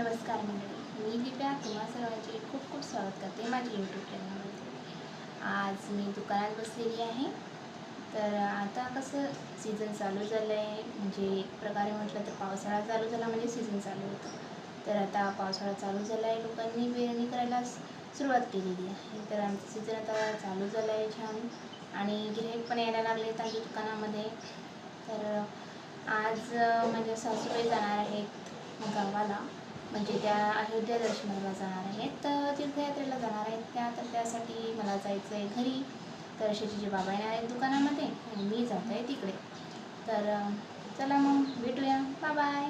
नमस्कार मंडळी. मी दिव्या तुम्हा सर्वांचे खूप खूप स्वागत करते माझ्या यूट्यूब चॅनलमध्ये आज मी दुकानात बसलेली आहे. तर आता कसं सीझन चालू झालं आहे म्हणजे एक प्रकारे म्हटलं तर पावसाळा चालू झाला म्हणजे सीझन चालू होतं. तर आता पावसाळा चालू झाला आहे लोकांनी पेरणी करायला सुरुवात केलेली आहे. तर आमचं सीझन आता चालू झालं आहे छान. आणि गिऱ्हाईक पण यायला लागले आहेत आमच्या दुकानामध्ये. तर आज माझ्या सासूबाई जाणार आहेत गावाला. म्हणजे त्या अयोध्या दर्शनाला जाणार आहेत तर तीर्थयात्रेला जाणार आहेत त्या तर त्यासाठी मला जायचं आहे घरी. तर शेतीचे बाबा येणार आहेत दुकानामध्ये आणि मी जात आहे तिकडे. तर चला मग भेटूया. बाय बाय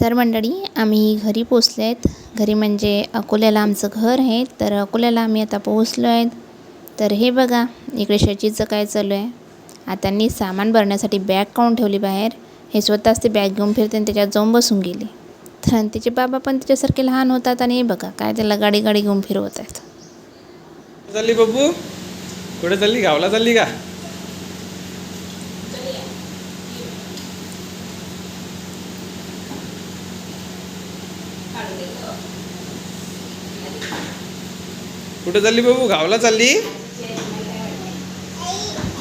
तर मंडळी आम्ही घरी पोचले आहेत. घरी म्हणजे अकोल्याला आमचं घर आहे तर अकोल्याला आम्ही आता पोहोचलो आहेत. तर हे बघा इकडे शचीचं काय चालू आहे. आता सामान भरण्यासाठी बॅग काढून ठेवली बाहेर. हे स्वतःच ते बॅग घेऊन फिरते आणि त्याच्यात जाऊन बसून गेली. तर आणि त्याचे बाबा पण त्याच्यासारखे लहान होतात आणि हे बघा काय त्याला गाडी गाडी घेऊन फिरवत आहेत चालली बब्बू कुठे चालली? गावला चालली का? कुठे चालली बाबू? गावला चालली?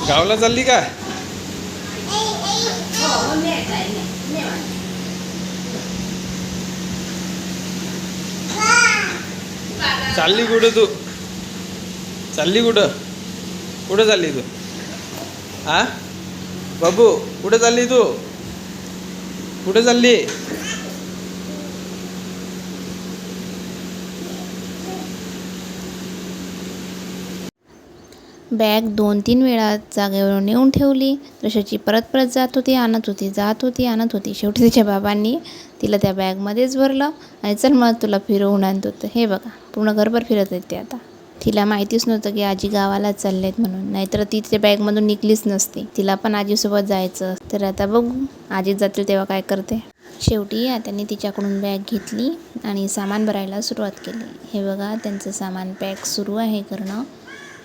गावला चालली का? चालली कुठं तू चालली कुठं कुठं चालली तू आ बाबू कुठं चालली तू कुठं चालली बॅग दोन तीन वेळा जागेवरून नेऊन ठेवली. तशाची परत परत जात होती आणत होती जात होती आणत होती. शेवटी तिच्या बाबांनी तिला त्या बॅगमध्येच भरलं आणि चल मग तुला फिरवून आणतो तर. हे बघा पूर्ण घरभर फिरत आहेत ते आता. तिला माहितीच नव्हतं की आजी गावाला चालले आहेत म्हणून. नाहीतर ती त्या बॅगमधून निघलीच नसती. तिला पण आजीसोबत जायचं तर आता बघू आजी जातील तेव्हा काय करते. शेवटी त्यांनी तिच्याकडून बॅग घेतली आणि सामान भरायला सुरुवात केली. हे बघा त्यांचं सामान पॅक सुरू आहे करणं.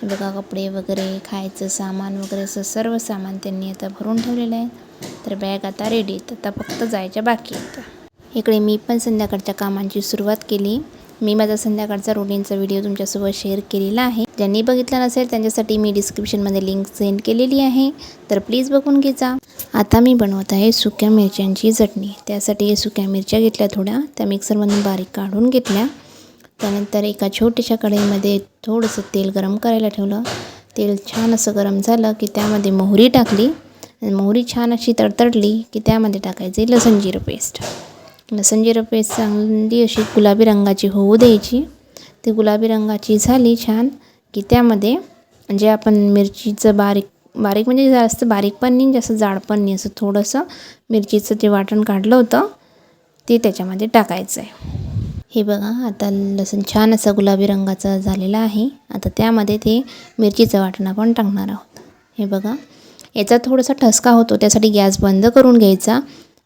बघा कपडे वगैरे खायचं सामान वगैरे असं सर्व सामान त्यांनी आता भरून ठेवलेलं आहे. तर बॅग आता रेडी आहेत. आता फक्त जायच्या बाकी आहेत. इकडे मी पण संध्याकाळच्या कामांची सुरुवात केली. मी माझा संध्याकाळचा रुटीनचा व्हिडिओ तुमच्यासोबत शेअर केलेला आहे. ज्यांनी बघितला नसेल त्यांच्यासाठी मी डिस्क्रिप्शनमध्ये लिंक सेंड केलेली आहे. तर प्लीज बघून घेजा आता मी बनवत आहे सुक्या मिरच्यांची चटणी. त्यासाठी सुक्या मिरच्या घेतल्या थोड्या. त्या मिक्सरमधून बारीक काढून घेतल्या. त्यानंतर एका छोट्याशा कढईमध्ये थोडंसं तेल गरम करायला ठेवलं. तेल छान असं गरम झालं की त्यामध्ये मोहरी टाकली. आणि मोहरी छान अशी तडतडली की त्यामध्ये टाकायचे लसण जिरं पेस्ट. लसण जिरं पेस्ट चांगली अशी गुलाबी रंगाची होऊ द्यायची. ती गुलाबी रंगाची झाली छान की त्यामध्ये जे आपण मिरचीचं बारीक बारीक म्हणजे जास्त बारीक पण नाही जास्त जाड पण नाही असं थोडंसं मिरचीचं जे वाटण काढलं होतं ते त्याच्यामध्ये टाकायचं आहे हे बघा आता लसूण छान असा गुलाबी रंगाचा झालेला आहे. आता त्यामध्ये ते मिरचीचं वाटण आपण टाकणार आहोत. हे बघा याचा थोडासा ठसका होतो त्यासाठी गॅस बंद करून घ्यायचा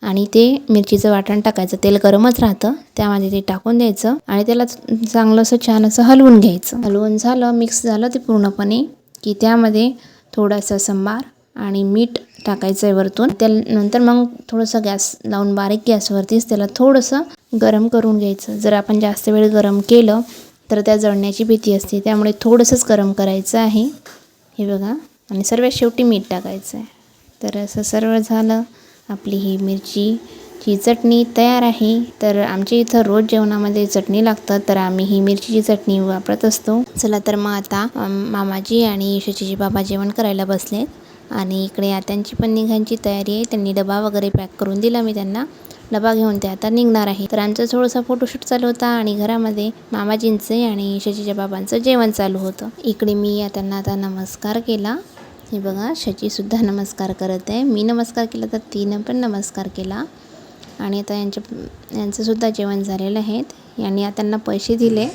आणि ते मिरचीचं वाटण टाकायचं. तेल गरमच राहतं त्यामध्ये ते टाकून द्यायचं आणि त्याला चांगलं असं छान असं हलवून घ्यायचं. हलवून झालं मिक्स झालं ते पूर्णपणे की त्यामध्ये थोडासा सांबार आणि मीठ टाकायचं आहे वरतून त्यानंतर मग थोडंसं गॅस लावून बारीक गॅसवरतीच त्याला थोडंसं गरम करून घ्यायचं. जर आपण जास्त वेळ गरम केलं तर त्या जळण्याची भीती असते. त्यामुळे थोडंसंच गरम करायचं आहे. हे बघा. आणि सर्वात शेवटी मीठ टाकायचं आहे तर असं सर्व झालं. आपली ही मिरचीची चटणी तयार आहे. तर आमच्या इथं रोज जेवणामध्ये चटणी लागतं तर आम्ही ही मिरचीची चटणी वापरत असतो. चला तर मग आता मामाजी आणि शशीजी बाबा जेवण करायला बसलेत. आणि इकडे आत्यांची पण निघायची तयारी आहे. त्यांनी डबा वगैरे पॅक करून दिला मी त्यांना. डबा घेऊन ते आता निघणार आहे. तर आमचं थोडंसं फोटोशूट चालू होता आणि घरामध्ये मामाजींचे आणि शचीच्या बाबांचं जेवण चालू होतं. इकडे मी त्यांना आता नमस्कार केला. हे बघा शचीसुद्धा नमस्कार करत आहे. मी नमस्कार केला तर तिनं पण नमस्कार केला. आणि आता यांच्या यांचंसुद्धा जेवण झालेलं आहेत यांनी आता त्यांना पैसे दिले.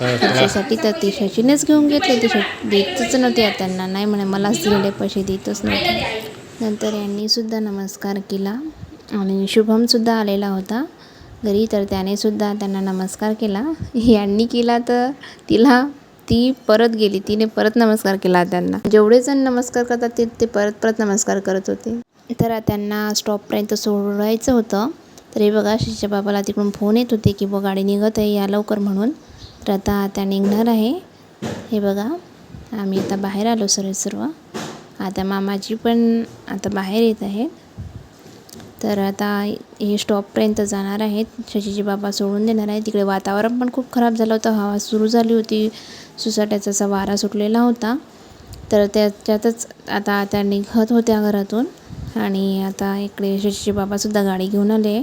त्याच्यासाठी तर ती शचीनेच घेऊन घेतले. ती देतच नव्हते. त्यांना नाही म्हणे मलाच दिलेले पैसे देतच नव्हते. नंतर यांनीसुद्धा नमस्कार केला. आणि शुभमसुद्धा आलेला होता. घरी तर त्यानेसुद्धा त्यांना नमस्कार केला. यांनी केला तर तिला ती परत गेली. तिने परत नमस्कार केला त्यांना. जेवढे जण नमस्कार करतात ते ते परत परत नमस्कार करत होते. तर त्यांना स्टॉपपर्यंत सोडायचं होतं. तर हे बघा शशीच्या बाबाला तिकडून फोन येत होते की बुवा गाडी निघत आहे या लवकर म्हणून. तर आता त्या निघणार आहे. हे बघा आम्ही आता बाहेर आलो सर्व सर्व. आता मामाजी पण आता बाहेर येत आहेत. तर आता हे स्टॉपपर्यंत जाणार आहेत. शशीजी बाबा सोडून देणार आहे तिकडे वातावरण पण खूप खराब झालं होतं. हवा सुरू झाली होती. सुसाट्याचा असा वारा सुटलेला होता. तर त्याच्यातच आता त्या निघत होत्या घरातून. आणि आता इकडे शशीचे बाबासुद्धा गाडी घेऊन आले.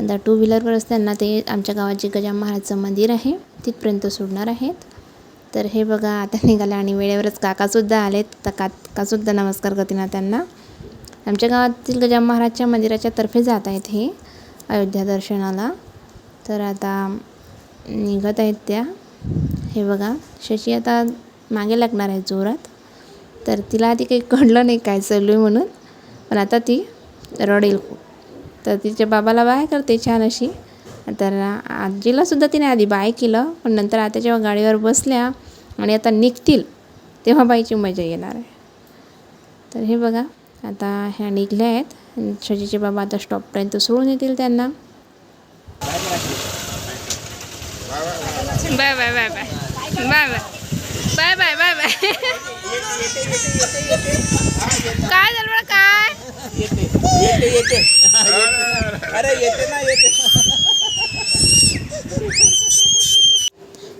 आता टू व्हीलरवरच त्यांना ते आमच्या गावात जे गजाम महाराजचं मंदिर आहे तिथपर्यंत सोडणार आहेत. तर हे बघा आता निघाले आणि वेळेवरच काकासुद्धा आलेत. तर काकासुद्धा नमस्कार करतील त्यांना. आमच्या गावातील गजाम महाराजच्या मंदिराच्या तर्फे जात आहेत हे अयोध्या दर्शनाला. तर आता निघत आहेत त्या. हे बघा शशी आता मागे लागणार आहे जोरात. तर तिला आधी काही कळलं नाही काय चालू आहे म्हणून पण आता ती रडेल खूप. तर तिच्या बाबाला बाय करते छान अशी. तर आजीलासुद्धा तिने आधी बाय केलं पण नंतर आता जेव्हा गाडीवर बसल्या आणि आता निघतील तेव्हा बाईची मजा येणार आहे. तर हे बघा आता ह्या निघल्या आहेत. शशीचे बाबा आता स्टॉपपर्यंत सोडून येतील त्यांना. Bye bye bye bye. Bye bye. Bye bye bye bye. काय झालं काय? येते येते. अरे येते ना येते.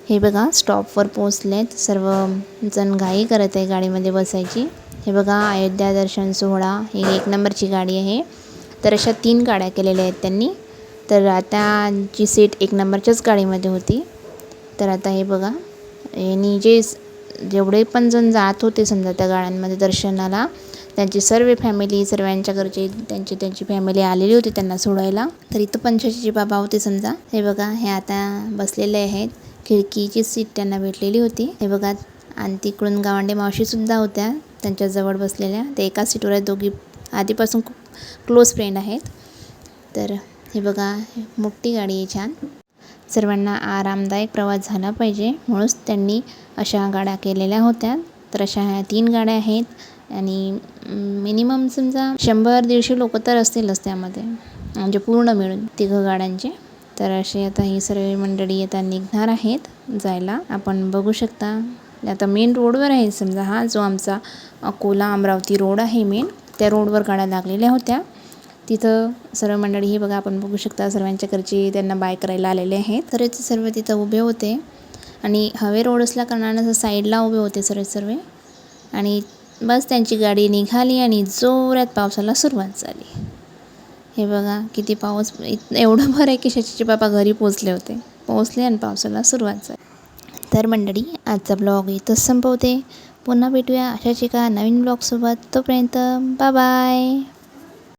हे बघा स्टॉपवर पोचलेत सर्व जण घाई करत आहे गाडीमध्ये बसायची. हे बघा अयोध्या दर्शन सोहळा ही एक नंबरची गाडी आहे. तर अशा तीन गाड्या केलेल्या आहेत त्यांनी. तर आता जी सीट एक नंबरच्याच गाडीमध्ये होती. तर आता हे बघा यांनी जे जेवढे पण जण जात होते समजा त्या गाड्यांमध्ये दर्शनाला त्यांची सर्व फॅमिली सर्वांच्या घरचे त्यांची त्यांची फॅमिली आलेली होती त्यांना सोडायला. तर इथं पंचायतीचे बाबा होते समजा. हे बघा हे आता बसलेले आहेत. खिडकीची सीट त्यांना भेटलेली होती. हे बघा आणि तिकडून गावंडे मावशीसुद्धा होत्या त्यांच्याजवळ बसलेल्या. ते एकाच सीटवर आहेत. दोघी आधीपासून खूप क्लोज फ्रेंड आहेत. तर हे बघा मोठी गाडी आहे छान. सर्वांना आरामदायक प्रवास झाला पाहिजे. म्हणूनच त्यांनी अशा गाड्या केलेल्या होत्या. तर अशा ह्या तीन गाड्या आहेत. आणि मिनिमम समजा शंभर दीडशे लोक तर असतीलच त्यामध्ये. म्हणजे पूर्ण मिळून तिघं गाड्यांचे. तर असे आता ही सर्व मंडळी आता निघणार आहेत जायला. आपण बघू शकता. आता मेन रोडवर आहे समजा हा जो आमचा अकोला अमरावती रोड आहे मेन त्या रोडवर गाड्या लागलेल्या होत्या. तिथं सर्व मंडळी हे बघा आपण बघू शकता सर्वांच्या घरची त्यांना बाय करायला आलेले आहेत. तर सर्व तिथं उभे होते. आणि हवे रोड असल्या कारणानं असं साईडला उभे होते सर्व सर्व. आणि बस त्यांची गाडी निघाली आणि जोरात पावसाला सुरुवात झाली. हे बघा किती पाऊस इत एवढं बरं आहे की शशीचे बाबा घरी पोचले होते. पोचले आणि पावसाला सुरुवात झाली. तर मंडळी आजचा ब्लॉग इथंच संपवते. पुन्हा भेटूया अशाच एका नवीन ब्लॉगसोबत. तोपर्यंत बाय बाय